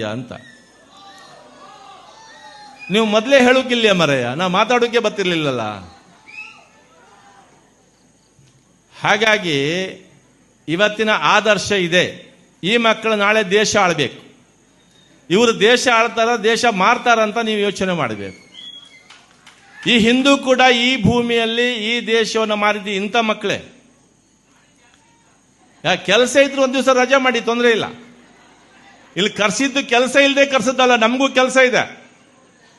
ಅಂತ. ನೀವು ಮೊದಲೇ ಹೇಳೋಕಿಲ್ಲ ಮರಯ್ಯ? ನಾ ಮಾತಾಡೋಕೆ ಬರ್ತಿರ್ಲಿಲ್ಲಲ್ಲ. ಹಾಗಾಗಿ ಇವತ್ತಿನ ಆದರ್ಶ ಇದೆ. ಈ ಮಕ್ಕಳು ನಾಳೆ ದೇಶ ಆಳ್ಬೇಕು. ಇವರು ದೇಶ ಆಳ್ತಾರ, ದೇಶ ಮಾರ್ತಾರ ಅಂತ ನೀವು ಯೋಚನೆ ಮಾಡಬೇಕು. ಈ ಹಿಂದೂ ಕೂಡ ಈ ಭೂಮಿಯಲ್ಲಿ ಈ ದೇಶವನ್ನು ಮಾರಿದ ಇಂಥ ಮಕ್ಕಳೇ. ಕೆಲಸ ಇದ್ರು ಒಂದು ದಿವಸ ರಜೆ ಮಾಡಿ, ತೊಂದರೆ ಇಲ್ಲ. ಇಲ್ಲಿ ಕರ್ಸಿದ್ದು ಕೆಲಸ ಇಲ್ಲದೆ ಕರ್ಸದ್ದಲ್ಲ, ನಮಗೂ ಕೆಲಸ ಇದೆ.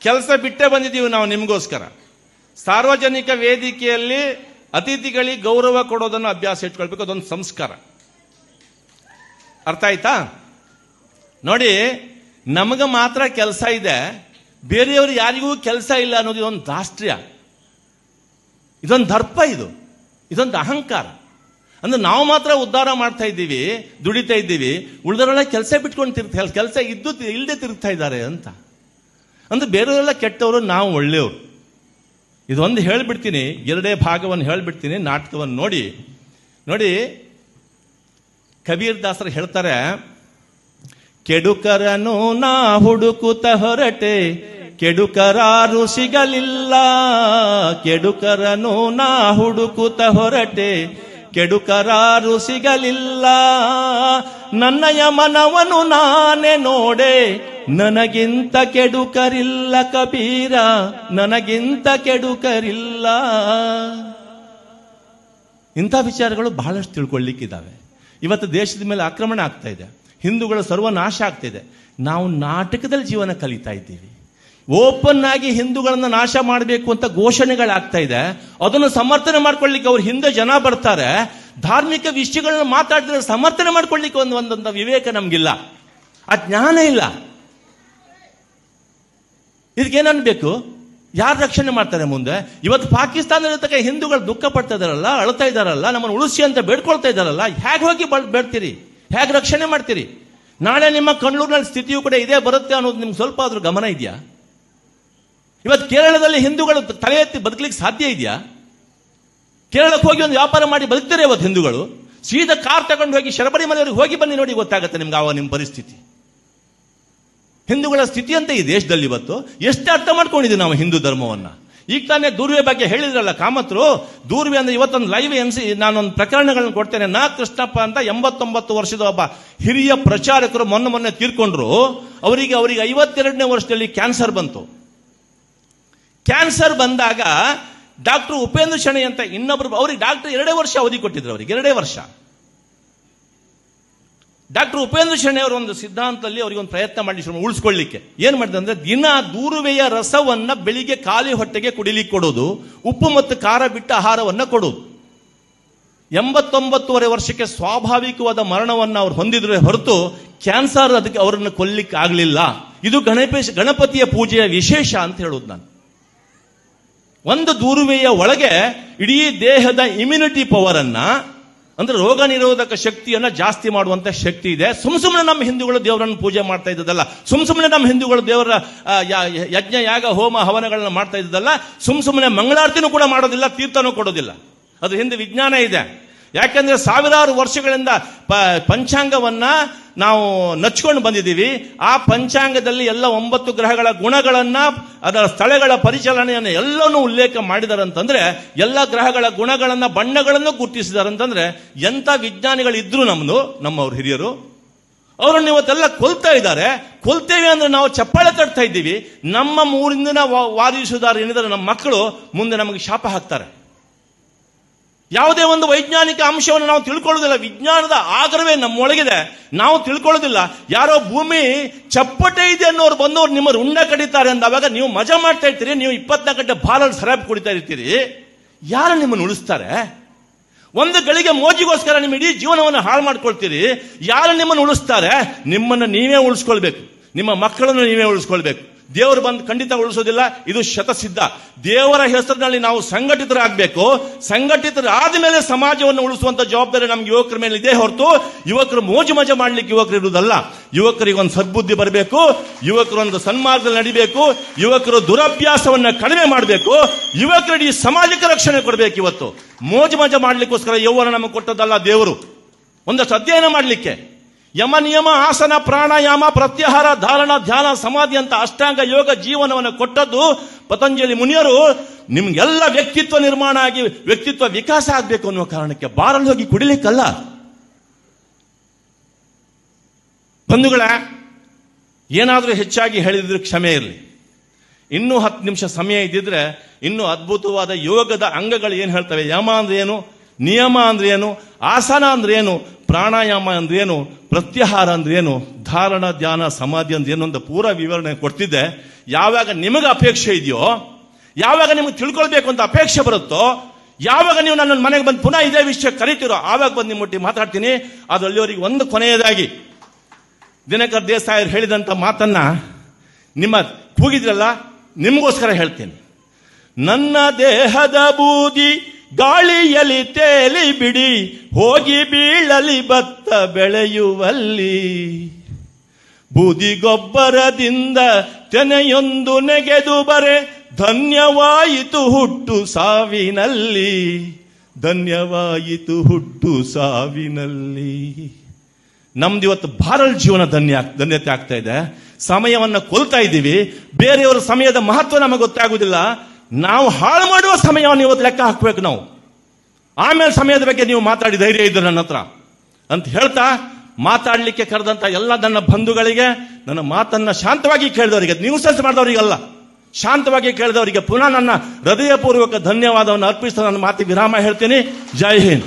ಕೆಲಸ ಬಿಟ್ಟೇ ಬಂದಿದ್ದೀವಿ ನಾವು ನಿಮಗೋಸ್ಕರ. ಸಾರ್ವಜನಿಕ ವೇದಿಕೆಯಲ್ಲಿ ಅತಿಥಿಗಳಿಗೆ ಗೌರವ ಕೊಡೋದನ್ನು ಅಭ್ಯಾಸ ಇಟ್ಕೊಳ್ಬೇಕು, ಅದೊಂದು ಸಂಸ್ಕಾರ. ಅರ್ಥ ಆಯ್ತಾ? ನೋಡಿ, ನಮಗೆ ಮಾತ್ರ ಕೆಲಸ ಇದೆ, ಬೇರೆಯವರು ಯಾರಿಗೂ ಕೆಲಸ ಇಲ್ಲ ಅನ್ನೋದು ಇದೊಂದು ದಾಷ್ಟ್ರ್ಯ ಇದೊಂದು ದರ್ಪ ಇದು. ಇದೊಂದು ಅಹಂಕಾರ. ಅಂದ್ರೆ ನಾವು ಮಾತ್ರ ಉದ್ಧಾರ ಮಾಡ್ತಾ ಇದ್ದೀವಿ, ದುಡಿತಾ ಇದ್ದೀವಿ, ಉಳಿದವರೆಲ್ಲ ಕೆಲಸ ಬಿಟ್ಕೊಂಡು ತಿರ್ತಾ ಕೆಲಸ ಇದ್ದು ಇಲ್ಲದೆ ತಿರುಗ್ತಾ ಇದ್ದಾರೆ ಅಂತ. ಅಂದ್ರೆ ಬೇರೆಯವರೆಲ್ಲ ಕೆಟ್ಟವರು, ನಾವು ಒಳ್ಳೆಯವರು. ಇದೊಂದು ಹೇಳ್ಬಿಡ್ತೀನಿ, ಎರಡೇ ಭಾಗವನ್ನು ಹೇಳ್ಬಿಡ್ತೀನಿ, ನಾಟಕವನ್ನು ನೋಡಿ. ನೋಡಿ, ಕಬೀರ್ ದಾಸರು ಹೇಳ್ತಾರೆ ಕೆಡುಕರನು ನಾ ಹುಡುಕುತ ಹೊರಟೆ, ಕೆಡುಕರಾರು ಸಿಗಲಿಲ್ಲ ಕೆಡುಕರನು ನಾ ಹುಡುಕುತ ಹೊರಟೆ ಕೆಡುಕರಾರು ಸಿಗಲಿಲ್ಲ. ನನ್ನಯ ಮನವನು ನಾನೇ ನೋಡೆ. ನನಗಿಂತ ಕೆಡುಕರಿಲ್ಲ ಕಬೀರ. ನನಗಿಂತ ಕೆಡುಕರಿಲ್ಲ. ಇಂಥ ವಿಚಾರಗಳು ಬಹಳಷ್ಟು ತಿಳ್ಕೊಳ್ಳಿಕ್ಕಿದ್ದಾವೆ ಇವತ್ತು ದೇಶದ ಮೇಲೆ ಆಕ್ರಮಣ ಆಗ್ತಾ ಇದೆ. ಹಿಂದೂಗಳ ಸರ್ವನಾಶ ಆಗ್ತಾ ಇದೆ. ನಾವು ನಾಟಕದಲ್ಲಿ ಜೀವನ ಕಲಿತಾ ಇದ್ದೀವಿ. ಓಪನ್ ಆಗಿ ಹಿಂದೂಗಳನ್ನ ನಾಶ ಮಾಡಬೇಕು ಅಂತ ಘೋಷಣೆಗಳಾಗ್ತಾ ಇದೆ. ಅದನ್ನು ಸಮರ್ಥನೆ ಮಾಡ್ಕೊಳ್ಳಿಕ್ಕೆ ಅವ್ರ ಹಿಂದೆ ಜನ ಬರ್ತಾರೆ. ಧಾರ್ಮಿಕ ವಿಷಯಗಳನ್ನ ಮಾತಾಡಿದ್ರೆ ಸಮರ್ಥನೆ ಮಾಡ್ಕೊಳ್ಳಿಕ್ಕೆ ಒಂದು ಒಂದೊಂದು ವಿವೇಕ ನಮ್ಗಿಲ್ಲ. ಆ ಜ್ಞಾನ ಇಲ್ಲ. ಇದಕ್ಕೇನನ್ಬೇಕು ಯಾರು ರಕ್ಷಣೆ ಮಾಡ್ತಾರೆ ಮುಂದೆ? ಇವತ್ತು ಪಾಕಿಸ್ತಾನದ ಹಿಂದೂಗಳು ದುಃಖ ಪಡ್ತಾ ಇದಾರಲ್ಲ, ಅಳ್ತಾ ಇದಾರಲ್ಲ, ನಮ್ಮನ್ನು ಉಳಿಸಿ ಅಂತ ಬೇಡ್ಕೊಳ್ತಾ ಇದಾರಲ್ಲ, ಹೇಗೆ ಹೋಗಿ ಬೇಡ್ತೀರಿ? ಹೇಗೆ ರಕ್ಷಣೆ ಮಾಡ್ತೀರಿ? ನಾಳೆ ನಿಮ್ಮ ಕಣ್ಣೂರಿನಲ್ಲಿ ಸ್ಥಿತಿಯು ಕೂಡ ಇದೇ ಬರುತ್ತೆ ಅನ್ನೋದು ನಿಮ್ಗೆ ಸ್ವಲ್ಪ ಆದ್ರೂ ಗಮನ ಇದೆಯಾ? ಇವತ್ತು ಕೇರಳದಲ್ಲಿ ಹಿಂದೂಗಳು ತಲೆ ಎತ್ತಿ ಬದುಕಲಿಕ್ಕೆ ಸಾಧ್ಯ ಇದೆಯಾ? ಕೇರಳಕ್ಕೆ ಹೋಗಿ ಒಂದು ವ್ಯಾಪಾರ ಮಾಡಿ ಬದುಕ್ತಾರೆ ಇವತ್ತು ಹಿಂದೂಗಳು. ಸೀದಾ ಕಾರ್ ತಗೊಂಡು ಹೋಗಿ ಶರಬರಿ ಮನೆಯವರಿಗೆ ಹೋಗಿ ಬನ್ನಿ ನೋಡಿ ಗೊತ್ತಾಗುತ್ತೆ ನಿಮ್ಗೆ ಆವಾಗ ನಿಮ್ಮ ಪರಿಸ್ಥಿತಿ. ಹಿಂದೂಗಳ ಸ್ಥಿತಿ ಅಂತ ಈ ದೇಶದಲ್ಲಿ ಇವತ್ತು ಎಷ್ಟು ಅರ್ಥ ಮಾಡ್ಕೊಂಡಿದ್ದೀವಿ ನಾವು ಹಿಂದೂ ಧರ್ಮವನ್ನು. ಈಗ ತಾನೇ ದೂರ್ವೆ ಬಗ್ಗೆ ಹೇಳಿದ್ರಲ್ಲ ಕಾಮತ್ರು, ದೂರ್ವೆ ಅಂದ್ರೆ ಇವತ್ತೊಂದು ಲೈವ್ ಎನ್ಸಿ ನಾನೊಂದು ಪ್ರಕರಣಗಳನ್ನು ಕೊಡ್ತೇನೆ. ನಾ ಕೃಷ್ಣಪ್ಪ ಅಂತ ಎಂಬತ್ತೊಂಬತ್ತು ವರ್ಷದ ಒಬ್ಬ ಹಿರಿಯ ಪ್ರಚಾರಕರು ಮೊನ್ನೆ ಮೊನ್ನೆ ತೀರ್ಕೊಂಡ್ರು. ಅವರಿಗೆ ಅವರಿಗೆ ಐವತ್ತೆರಡನೇ ವರ್ಷದಲ್ಲಿ ಕ್ಯಾನ್ಸರ್ ಬಂತು. ಕ್ಯಾನ್ಸರ್ ಬಂದಾಗ ಡಾಕ್ಟರ್ ಉಪೇಂದ್ರ ಶೆಣೈ ಅಂತ ಇನ್ನೊಬ್ರು, ಅವ್ರಿಗೆ ಡಾಕ್ಟರ್ ಎರಡೇ ವರ್ಷ ಅವಧಿ ಕೊಟ್ಟಿದ್ರು ಅವರಿಗೆ, ಎರಡೇ ವರ್ಷ. ಡಾಕ್ಟರ್ ಉಪೇಂದ್ರ ಶಣೆ ಅವರ ಒಂದು ಸಿದ್ಧಾಂತದಲ್ಲಿ ಅವರಿಗೆ ಒಂದು ಪ್ರಯತ್ನ ಮಾಡಿ ಶ್ರಮ ಉಳಿಸ್ಕೊಳ್ಳಿಕ್ಕೆ. ಏನು ಮಾಡಿದೆ ಅಂದ್ರೆ ದಿನ ದೂರುವೆಯ ರಸವನ್ನ ಬೆಳಿಗ್ಗೆ ಖಾಲಿ ಹೊಟ್ಟೆಗೆ ಕುಡಿಲಿಕ್ಕೆ ಕೊಡೋದು ಉಪ್ಪು ಮತ್ತು ಖಾರ ಬಿಟ್ಟ ಆಹಾರವನ್ನ ಕೊಡೋದು ಎಂಬತ್ತೊಂಬತ್ತುವರೆ ವರ್ಷಕ್ಕೆ ಸ್ವಾಭಾವಿಕವಾದ ಮರಣವನ್ನು ಅವ್ರು ಹೊಂದಿದ್ರೆ ಹೊರತು ಕ್ಯಾನ್ಸರ್ ಅದಕ್ಕೆ ಅವರನ್ನು ಕೊಲ್ಲಿಕ್ಕೆ ಆಗಲಿಲ್ಲ ಇದು ಗಣಪೇಶ ಗಣಪತಿಯ ಪೂಜೆಯ ವಿಶೇಷ ಅಂತ ಹೇಳೋದು ನಾನು. ಒಂದು ದೂರುವೆಯ ಒಳಗೆ ಇಡೀ ದೇಹದ ಇಮ್ಯುನಿಟಿ ಪವರ್ ಅನ್ನ, ಅಂದ್ರೆ ರೋಗ ನಿರೋಧಕ ಶಕ್ತಿಯನ್ನ ಜಾಸ್ತಿ ಮಾಡುವಂತ ಶಕ್ತಿ ಇದೆ. ಸುಮ್ ಸುಮ್ಮನೆ ನಮ್ಮ ಹಿಂದೂಗಳು ದೇವರನ್ನು ಪೂಜೆ ಮಾಡ್ತಾ ಇದ್ದದಲ್ಲ. ಸುಮ್ ಸುಮ್ಮನೆ ನಮ್ಮ ಹಿಂದೂಗಳು ದೇವರ ಯಜ್ಞ, ಯಾಗ, ಹೋಮ, ಹವನಗಳನ್ನ ಮಾಡ್ತಾ ಇದ್ದದಲ್ಲ. ಸುಮ್ ಸುಮ್ಮನೆ ಮಂಗಳಾರತಿನೂ ಕೂಡ ಮಾಡೋದಿಲ್ಲ, ತೀರ್ಥನೂ ಕೊಡೋದಿಲ್ಲ. ಅದು ಹಿಂದೆ ವಿಜ್ಞಾನ ಇದೆ. ಯಾಕಂದ್ರೆ ಸಾವಿರಾರು ವರ್ಷಗಳಿಂದ ಪಂಚಾಂಗವನ್ನ ನಾವು ನಚ್ಕೊಂಡು ಬಂದಿದ್ದೀವಿ. ಆ ಪಂಚಾಂಗದಲ್ಲಿ ಎಲ್ಲ ಒಂಬತ್ತು ಗ್ರಹಗಳ ಗುಣಗಳನ್ನ, ಅದರ ಸ್ಥಳಗಳ ಪರಿಚಲನೆಯನ್ನು ಎಲ್ಲನೂ ಉಲ್ಲೇಖ ಮಾಡಿದ್ದಾರೆ ಅಂತಂದ್ರೆ ಎಲ್ಲ ಗ್ರಹಗಳ ಗುಣಗಳನ್ನ, ಬಣ್ಣಗಳನ್ನು ಗುರುತಿಸಿದಾರಂತಂದ್ರೆ, ಎಂಥ ವಿಜ್ಞಾನಿಗಳು ಇದ್ರು ನಮ್ದು, ನಮ್ಮವ್ರ ಹಿರಿಯರು. ಅವರನ್ನು ಇವತ್ತೆಲ್ಲ ಕೊಲ್ತಾ ಇದ್ದಾರೆ. ಕೊಲ್ತೇವೆ ಅಂದ್ರೆ ನಾವು ಚಪ್ಪಾಳೆ ತಡ್ತಾ ಇದ್ದೀವಿ. ನಮ್ಮ ಮೂರಿಂದ ವಾದಿಸುವುದಾರ ಏನಿದ್ರೆ ನಮ್ಮ ಮಕ್ಕಳು, ಮುಂದೆ ನಮಗೆ ಶಾಪ ಹಾಕ್ತಾರೆ. ಯಾವುದೇ ಒಂದು ವೈಜ್ಞಾನಿಕ ಅಂಶವನ್ನು ನಾವು ತಿಳ್ಕೊಳ್ಳೋದಿಲ್ಲ ವಿಜ್ಞಾನದ ಆಗ್ರವೇ ನಮ್ಮೊಳಗಿದೆ. ನಾವು ತಿಳ್ಕೊಳ್ಳೋದಿಲ್ಲ ಯಾರೋ ಭೂಮಿ ಚಪ್ಪಟೆ ಇದೆ ಅನ್ನೋರು ಬಂದವರು ನಿಮ್ಮ ರುಂಡ ಕಡಿತಾರೆ ಅಂದಾವಾಗ ನೀವು ಮಜಾ ಮಾಡ್ತಾ ಇರ್ತೀರಿ, ನೀವು ಇಪ್ಪತ್ನಾಲ್ಕು ಗಂಟೆ ಬಾಲಲ್ಲಿ ಸರಾಬ್ ಕುಡಿತಾ ಇರ್ತೀರಿ. ಯಾರು ನಿಮ್ಮನ್ನು ಉಳಿಸ್ತಾರೆ? ಒಂದು ಗಳಿಗೆ ಮೋಜಿಗೋಸ್ಕರ ನಿಮ್ಮ ಇಡೀ ಜೀವನವನ್ನು ಹಾಳು ಮಾಡ್ಕೊಳ್ತೀರಿ. ಯಾರು ನಿಮ್ಮನ್ನು ಉಳಿಸ್ತಾರೆ? ನಿಮ್ಮನ್ನು ನೀವೇ ಉಳಿಸ್ಕೊಳ್ಬೇಕು. ನಿಮ್ಮ ಮಕ್ಕಳನ್ನು ನೀವೇ ಉಳಿಸ್ಕೊಳ್ಬೇಕು. ದೇವರು ಬಂದು ಖಂಡಿತ ಉಳಿಸೋದಿಲ್ಲ, ಇದು ಶತಸಿದ್ಧ. ದೇವರ ಹೆಸರಿನಲ್ಲಿ ನಾವು ಸಂಘಟಿತರಾಗಬೇಕು. ಸಂಘಟಿತರಾದ ಮೇಲೆ ಸಮಾಜವನ್ನು ಉಳಿಸುವಂತ ಜವಾಬ್ದಾರಿ ನಮ್ಗೆ ಯುವಕರ ಮೇಲೆ ಇದೇ ಹೊರತು, ಯುವಕರು ಮೋಜು ಮಜಾ ಮಾಡ್ಲಿಕ್ಕೆ ಯುವಕರು ಇರುವುದಲ್ಲ. ಯುವಕರಿಗೆ ಒಂದು ಸದ್ಬುದ್ಧಿ ಬರಬೇಕು, ಯುವಕರು ಒಂದು ಸನ್ಮಾರ್ಗದಲ್ಲಿ ನಡಿಬೇಕು, ಯುವಕರು ದುರಭ್ಯಾಸವನ್ನ ಕಡಿಮೆ ಮಾಡಬೇಕು, ಯುವಕರಿಗೆ ಸಮಾಜಕ್ಕೆ ರಕ್ಷಣೆ ಕೊಡಬೇಕು ಇವತ್ತು. ಮೋಜು ಮಜಾ ಮಾಡ್ಲಿಕ್ಕೋಸ್ಕರ ಯೌವನ ನಮಗೆ ಕೊಟ್ಟದಲ್ಲ ದೇವರು. ಒಂದಷ್ಟು ಅಧ್ಯಯನ ಮಾಡಲಿಕ್ಕೆ. ಯಮ ನಿಯಮ, ಆಸನ, ಪ್ರಾಣಾಯಾಮ, ಪ್ರತ್ಯಾಹಾರ, ಧಾರಣ, ಧ್ಯಾನ, ಸಮಾಧಿ ಅಂತ ಅಷ್ಟಾಂಗ ಯೋಗ ಜೀವನವನ್ನು ಕೊಟ್ಟದ್ದು ಪತಂಜಲಿ ಮುನಿಯರು. ನಿಮ್ಗೆಲ್ಲ ವ್ಯಕ್ತಿತ್ವ ನಿರ್ಮಾಣ ಆಗಿ ವ್ಯಕ್ತಿತ್ವ ವಿಕಾಸ ಆಗಬೇಕು ಅನ್ನುವ ಕಾರಣಕ್ಕೆ ಬಾರಲ್ಲಿ ಹೋಗಿ ಕುಡಿಲಿಕ್ಕಲ್ಲ. ಬಂಧುಗಳ, ಏನಾದರೂ ಹೆಚ್ಚಾಗಿ ಹೇಳಿದ್ರೆ ಕ್ಷಮೆ ಇರಲಿ. ಇನ್ನೂ ಹತ್ತು ನಿಮಿಷ ಸಮಯ ಇದ್ದಿದ್ರೆ ಇನ್ನೂ ಅದ್ಭುತವಾದ ಯೋಗದ ಅಂಗಗಳು ಏನು ಹೇಳ್ತವೆ? ಯಮ ಅಂದ್ರೆ ಏನು? ನಿಯಮ ಅಂದ್ರೆ ಏನು? ಆಸನ ಅಂದ್ರೆ ಏನು? ಪ್ರಾಣಾಯಾಮ ಅಂದ್ರೆ ಏನು? ಪ್ರತ್ಯಾಹಾರ ಅಂದ್ರೆ ಏನು? ಧಾರಣ, ಧ್ಯಾನ, ಸಮಾಧಿ ಅಂದ್ರೆ ಏನು ಅಂತ ಪೂರ ವಿವರಣೆ ಕೊಡ್ತಿದ್ದೆ. ಯಾವಾಗ ನಿಮಗೆ ಅಪೇಕ್ಷೆ ಇದೆಯೋ, ಯಾವಾಗ ನಿಮಗೆ ತಿಳ್ಕೊಳ್ಬೇಕು ಅಂತ ಅಪೇಕ್ಷೆ ಬರುತ್ತೋ, ಯಾವಾಗ ನೀವು ನನ್ನ ಮನೆಗೆ ಬಂದು ಪುನಃ ಇದೇ ವಿಷಯ ಕರಿತೀರೋ, ಆವಾಗ ಬಂದು ನಿಮ್ಮೊಟ್ಟಿಗೆ ಮಾತಾಡ್ತೀನಿ. ಅದು ಅವರಿಗೆ ಒಂದು ಕೊನೆಯದಾಗಿ, ದಿನಕರ್ ದೇಸಾಯರು ಹೇಳಿದಂಥ ಮಾತನ್ನ ನಿಮ್ಮ ಕೂಗಿದ್ರಲ್ಲ, ನಿಮಗೋಸ್ಕರ ಹೇಳ್ತೇನೆ. ನನ್ನ ದೇಹದ ಬೂದಿ ಗಾಳಿಯಲ್ಲಿ ತೇಲಿ ಬಿಡಿ ಹೋಗಿ ಬೀಳಲಿ ಭತ್ತ ಬೆಳೆಯುವಲ್ಲಿ. ಬೂದಿಗೊಬ್ಬರದಿಂದ ತೆನೆಯೊಂದು ನೆಗೆದು ಬರೆ, ಧನ್ಯವಾಯಿತು ಹುಟ್ಟು ಸಾವಿನಲ್ಲಿ. ಧನ್ಯವಾಯಿತು ಹುಟ್ಟು ಸಾವಿನಲ್ಲಿ. ನಮ್ದು ಇವತ್ತು ಭಾರಲ್ ಜೀವನ ಧನ್ಯ ಧನ್ಯತೆ ಆಗ್ತಾ ಇದೆ. ಸಮಯವನ್ನು ಕೊಲ್ತಾ ಇದ್ದೀವಿ. ಬೇರೆಯವರ ಸಮಯದ ಮಹತ್ವ ನಮಗೆ ಗೊತ್ತಾಗುವುದಿಲ್ಲ ನಾವು ಹಾಳು ಮಾಡುವ ಸಮಯವನ್ನು ಇವತ್ತು ಲೆಕ್ಕ ಹಾಕ್ಬೇಕು ನಾವು. ಆಮೇಲೆ ಸಮಯದ ಬಗ್ಗೆ ನೀವು ಮಾತಾಡಿ ಧೈರ್ಯ ಇದ್ದರು ನನ್ನ ಹತ್ರ. ಅಂತ ಹೇಳ್ತಾ ಮಾತಾಡಲಿಕ್ಕೆ ಕರೆದಂತ ಎಲ್ಲ ನನ್ನ ಬಂಧುಗಳಿಗೆ ನನ್ನ ಮಾತನ್ನ ಶಾಂತವಾಗಿ ಕೇಳಿದವರಿಗೆ ನ್ಯೂಸೆನ್ಸ್ ಮಾಡಿದವರಿಗಲ್ಲ, ಶಾಂತವಾಗಿ ಕೇಳಿದವರಿಗೆ ಪುನಃ ನನ್ನ ಹೃದಯಪೂರ್ವಕ ಧನ್ಯವಾದವನ್ನು ಅರ್ಪಿಸ್ತಾ ನನ್ನ ಮಾತಿಗೆ ವಿರಾಮ ಹೇಳ್ತೀನಿ. ಜೈ ಹಿಂದ್.